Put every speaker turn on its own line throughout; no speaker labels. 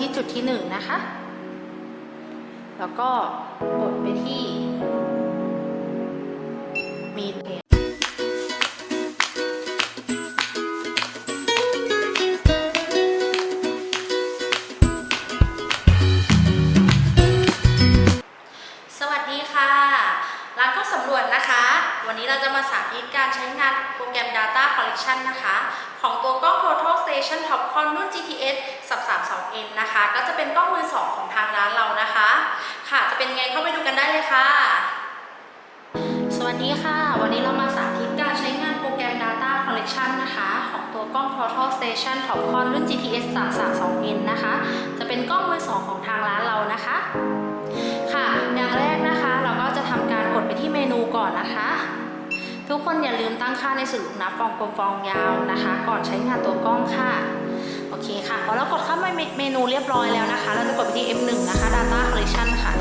ที่จุดที่ 1 นะคะ แล้วก็กดไปที่มีเพจสวัสดีค่ะ ร้านก็สำรวจนะคะ วันนี้เราจะมาสาธิตการใช้งานโปรแกรม Data Collection นะคะ ของตัวกล้อง Total Station Topcon รุ่น GTS 332N นะคะ ก็จะเป็นกล้องมือสองของทางร้านเรานะคะ ค่ะ จะเป็นไงเข้าไปดูกันได้เลยค่ะ สวัสดีค่ะ วันนี้เรามาสาธิตการใช้งานโปรแกรม Data Collection นะคะ ของตัวกล้อง Total Station Topcon รุ่น GTS 332N นะคะ จะเป็นกล้องมือสองของทางร้านเรานะคะ ค่ะ อย่างแรกนะคะ เราก็จะทำการกดไปที่เมนูก่อนนะคะ ทุกคนอย่าลืมตั้งค่าในส่วนลูกนับฟองกลมฟองยาวนะคะ ก่อนใช้งานตัวกล้องค่ะ โอเคค่ะ พอเรากดเข้ามาเมนูเรียบร้อยแล้วนะคะ เราจะกดไปที่ F1 นะคะ Data Collection ค่ะ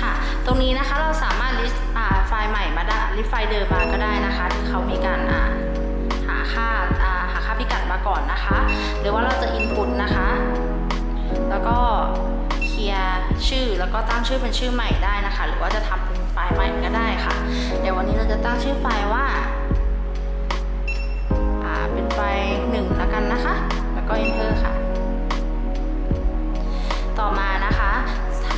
ค่ะ ตรงนี้นะคะเราสามารถ list อ่าไฟล์ใหม่มาได้ list ไฟล์เดิมมาก็ได้นะคะที่เขามีการอ่าหาค่าอ่าหาค่าพิกัดมาก่อนนะคะ หรือว่าเราจะ input นะคะ แล้วก็เคลียร์ชื่อแล้วก็ตั้งชื่อเป็นชื่อใหม่ได้นะคะ หรือว่าจะ ตั้งชื่อไฟล์ว่า อ่า เป็นไฟล์หนึ่งแล้วกันนะคะ แล้วก็ enter ค่ะ ต่อมานะคะ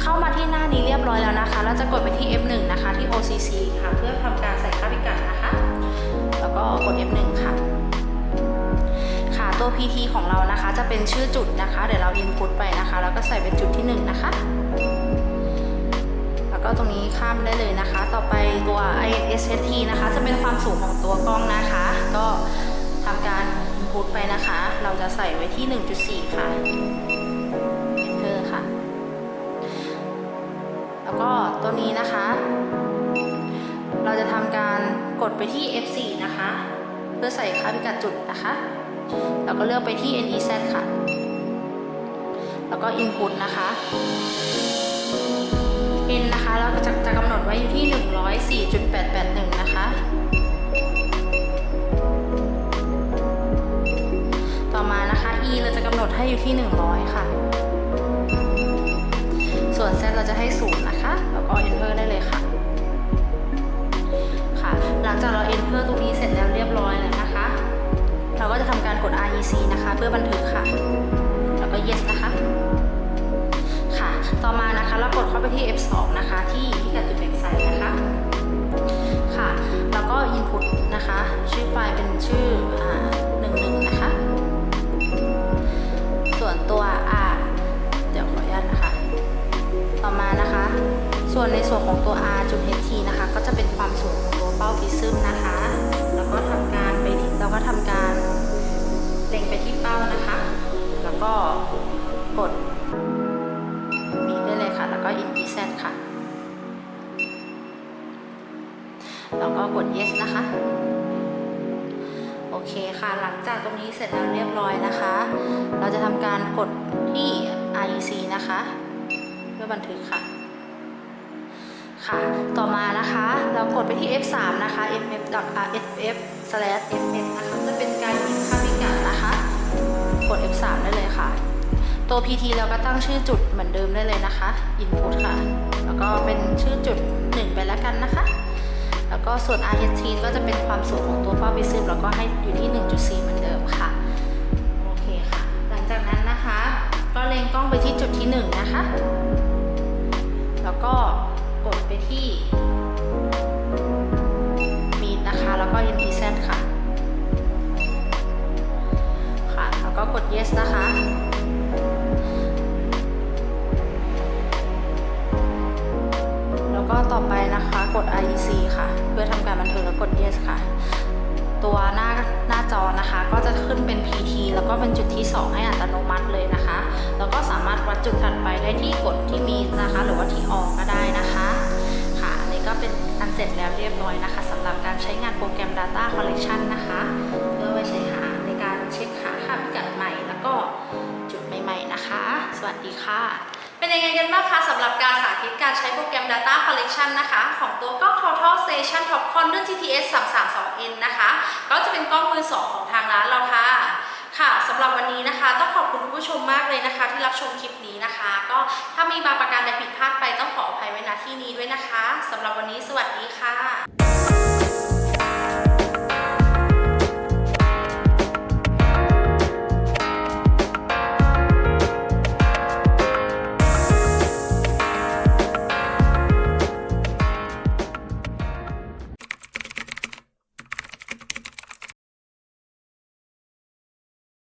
เข้ามาที่หน้านี้เรียบร้อยแล้วนะคะ เราจะกดไปที่ F1 นะคะ ที่ OCC ค่ะ เพื่อทำการใส่ค่าพิกัดนะคะ แล้วก็กด F1 ค่ะค่ะตัว PT ของเรานะคะ จะเป็นชื่อจุดนะคะ เดี๋ยวเรา input ไปนะคะ แล้วก็ใส่เป็นจุดที่ 1 นะคะ ก็ตรงนี้ข้ามได้เลยนะคะ ต่อไปตัว ISST นะคะ จะเป็นความสูงของตัวกล้องนะคะ ก็ทำการ input ไปนะคะ เราจะใส่ไว้ที่ 1.4 ค่ะ enter ค่ะ แล้วก็ตัวนี้นะคะ เราจะทำการกดไปที่ F4 นะคะ เพื่อใส่ค่าพิกัดจุดนะคะ แล้วก็เลือกไปที่ NEZ ค่ะ แล้วก็ Input นะคะ N นะคะ เราจะจะกำหนดไว้อยู่ที่ 104.881 นะคะ ต่อมานะคะ E เราจะกำหนดให้อยู่ที่ 100 ค่ะ ส่วน Z เราจะให้ศูนย์นะคะ แล้วก็ Enter ได้เลยค่ะ ค่ะ หลังจากเรา Enter ตรงนี้เสร็จแล้วเรียบร้อยแล้วนะคะ เราก็จะทำการกด REC นะคะ เพื่อบันทึกค่ะ ส่วนในส่วนของตัว R จุด HT นะคะ ก็จะเป็นความสูงของตัวเป้าพิซึมนะคะ แล้วก็ทำการไปที่เราก็ทำการเล็งไปที่เป้านะคะ แล้วก็กดมีได้เลยค่ะ แล้วก็ in preset ค่ะ แล้วก็กด yes นะคะโอเคค่ะ หลังจากตรงนี้เสร็จแล้วเรียบร้อยนะคะ เราจะทำการกดที่ IEC นะคะ เพื่อบันทึกค่ะ ค่ะ ต่อมานะคะ เรากดไปที่ F3 นะคะ ff ff slash fs นะคะ จะเป็นการยิงค่าพิกัดนะคะ กด F3 ได้เลยค่ะ ตัว PT เราก็ตั้งชื่อจุดเหมือนเดิมได้เลยนะคะ input ค่ะ แล้วก็เป็นชื่อจุด 1 ไปแล้วกันนะคะ แล้วก็ส่วน RST ก็จะเป็นความสูงของตัวเป้าพิซึมแล้วก็ให้อยู่ที่ 1.4 เหมือนเดิมค่ะ โอเคค่ะ หลังจากนั้นนะคะ ก็เล็งกล้องไปที่จุดที่ 1 นะคะ แล้วก็ กดไปที่มีดนะคะ แล้วก็ NPZ ค่ะ ค่ะ แล้วก็กด yes นะคะแล้วก็ต่อไปนะคะกด IEC ค่ะ เพื่อทำการบันทึกแล้วกด yes ค่ะ ตัวหน้าหน้าจอนะคะ จะขึ้นเป็น PT แล้วก็เป็นจุดที่ 2 ให้อัตโนมัติเลยนะคะ แล้วก็สามารถวัดจุดถัดไปได้ที่กดที่มีนะคะ หรือว่าที่ออกก็ได้นะคะค่ะอันนี้ก็เป็นอันเสร็จแล้วเรียบร้อยนะคะสำหรับการใช้งานโปรแกรม Data Collection นะคะ เพื่อไว้ใช้หาในการเช็คหาค่าพิกัดใหม่ แล้วก็จุดใหม่ ๆนะคะ สวัสดีค่ะ เป็นยังไงกันบ้างคะสำหรับการสาธิตการใช้โปรแกรม Data Collection นะคะ ของตัวกล้อง Total Station Topcon รุ่น GTS 332N นะคะ ก็จะเป็นกล้องมือสองของทางร้านเราค่ะค่ะสำหรับวันนี้นะคะ ต้องขอบคุณคุณผู้ผู้ชมมากเลยนะคะ ที่รับชมคลิปนี้นะคะ ก็ถ้ามีบางประการใดผิดพลาดไปต้องขออภัยไว้ณที่นี้ด้วยนะคะสำหรับวันนี้สวัสดีค่ะ